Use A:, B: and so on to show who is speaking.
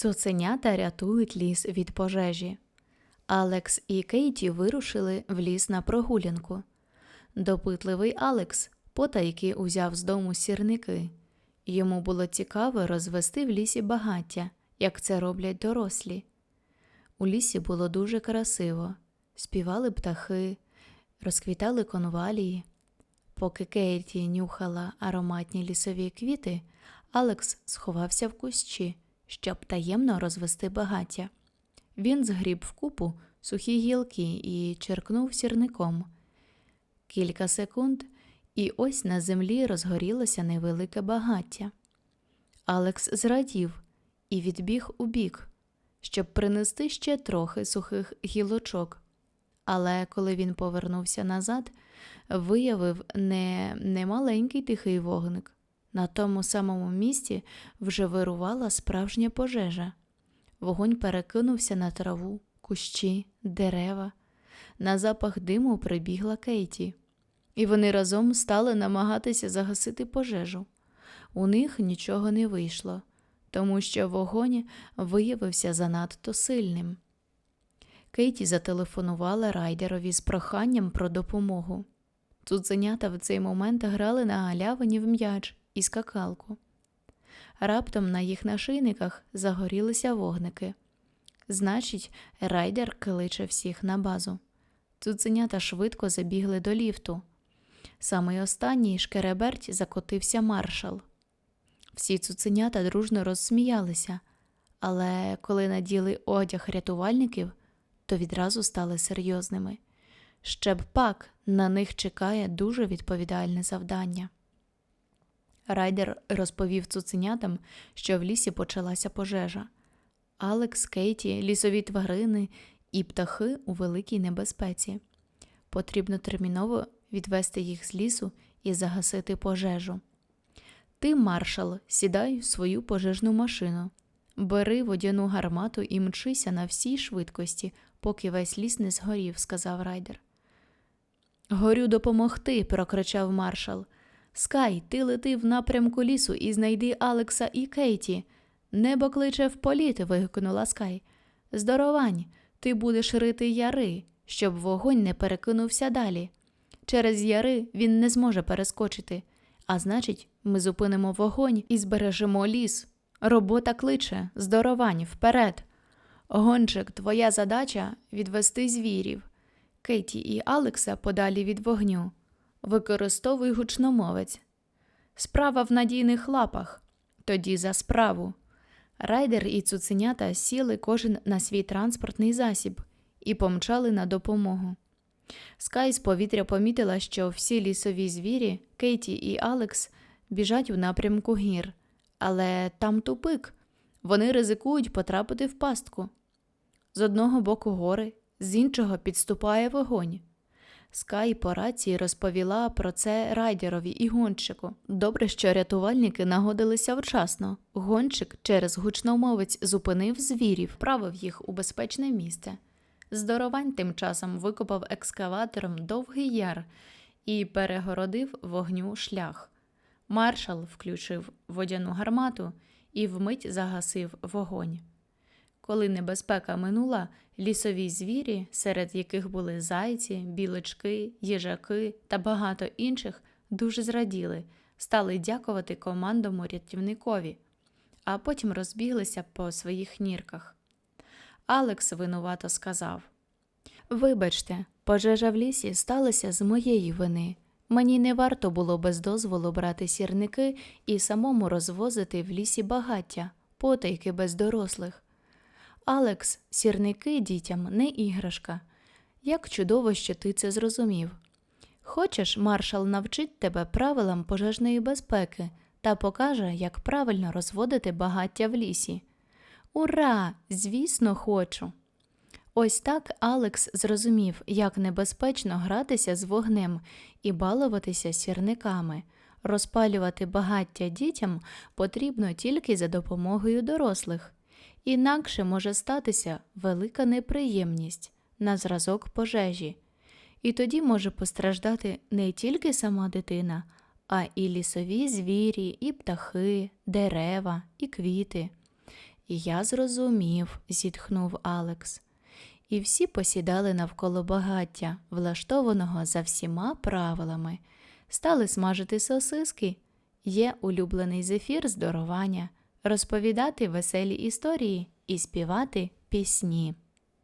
A: Цуценята рятують ліс від пожежі. Алекс і Кейті вирушили в ліс на прогулянку. Допитливий Алекс потайки узяв з дому сірники. Йому було цікаво розвести в лісі багаття, як це роблять дорослі. У лісі було дуже красиво. Співали птахи, розквітали конвалії. Поки Кейті нюхала ароматні лісові квіти, Алекс сховався в кущі, щоб таємно розвести багаття. Він згріб в купу сухі гілки і черкнув сірником. Кілька секунд, і ось на землі розгорілося невелике багаття. Алекс зрадів і відбіг у бік, щоб принести ще трохи сухих гілочок. Але коли він повернувся назад, виявив не, не маленький тихий вогник. На тому самому місці вже вирувала справжня пожежа. Вогонь перекинувся на траву, кущі, дерева. На запах диму прибігла Кейті, і вони разом стали намагатися загасити пожежу. У них нічого не вийшло, тому що вогонь виявився занадто сильним. Кейті зателефонувала райдерові з проханням про допомогу. Цуценята в цей момент грали на галявині в м'яч і скакалку. Раптом на їх нашийниках загорілися вогники. Значить, райдер кличе всіх на базу. Цуценята швидко забігли до ліфту. Самий останній шкереберть закотився маршал. Всі цуценята дружно розсміялися, але коли наділи одяг рятувальників, то відразу стали серйозними. Ще б пак на них чекає дуже відповідальне завдання. Райдер розповів цуценятам, що в лісі почалася пожежа. Алекс, Кейті, лісові тварини і птахи у великій небезпеці. Потрібно терміново відвести їх з лісу і загасити пожежу. Ти, маршал, сідай в свою пожежну машину, бери водяну гармату і мчися на всій швидкості, поки весь ліс не згорів, сказав райдер. Горю допомогти, прокричав маршал. Скай, ти лети в напрямку лісу і знайди Алекса і Кейті. Небо кличе в політ, вигукнула Скай. Здоровань, ти будеш рити яри, щоб вогонь не перекинувся далі. Через яри він не зможе перескочити, а значить, ми зупинимо вогонь і збережемо ліс. Робота кличе, здоровань, вперед. Гончик, твоя задача відвести звірів. Кейті і Алекса подалі від вогню. Використовуй гучномовець. Справа в надійних лапах. Тоді за справу. Райдер і цуценята сіли кожен на свій транспортний засіб і помчали на допомогу. Скай з повітря помітила, що всі лісові звірі, Кейті і Алекс, біжать у напрямку гір, але там тупик. Вони ризикують потрапити в пастку. З одного боку гори, з іншого підступає вогонь. Скай по рації розповіла про це райдерові і гонщику. Добре, що рятувальники нагодилися вчасно. Гонщик через гучномовець зупинив звірів, правив їх у безпечне місце. Здоровань тим часом викопав екскаватором довгий яр і перегородив вогню шлях. Маршал включив водяну гармату і вмить загасив вогонь. Коли небезпека минула, лісові звірі, серед яких були зайці, білочки, їжаки та багато інших, дуже зраділи, стали дякувати командому рятівникові, а потім розбіглися по своїх нірках. Алекс винувато сказав: Вибачте, пожежа в лісі сталася з моєї вини. Мені не варто було без дозволу брати сірники і самому розвозити в лісі багаття, потайки без дорослих. Алекс, сірники дітям не іграшка. Як чудово, що ти це зрозумів. Хочеш, маршал навчить тебе правилам пожежної безпеки та покаже, як правильно розводити багаття в лісі. Ура! Звісно, хочу. Ось так Алекс зрозумів, як небезпечно гратися з вогнем і балуватися сірниками. Розпалювати багаття дітям потрібно тільки за допомогою дорослих. Інакше може статися велика неприємність на зразок пожежі, і тоді може постраждати не тільки сама дитина, а і лісові звірі, і птахи, дерева, і квіти. Я зрозумів, зітхнув Алекс. І всі посідали навколо багаття, влаштованого за всіма правилами, стали смажити сосиски. Є улюблений зефір здорування, розповідати веселі історії і співати пісні.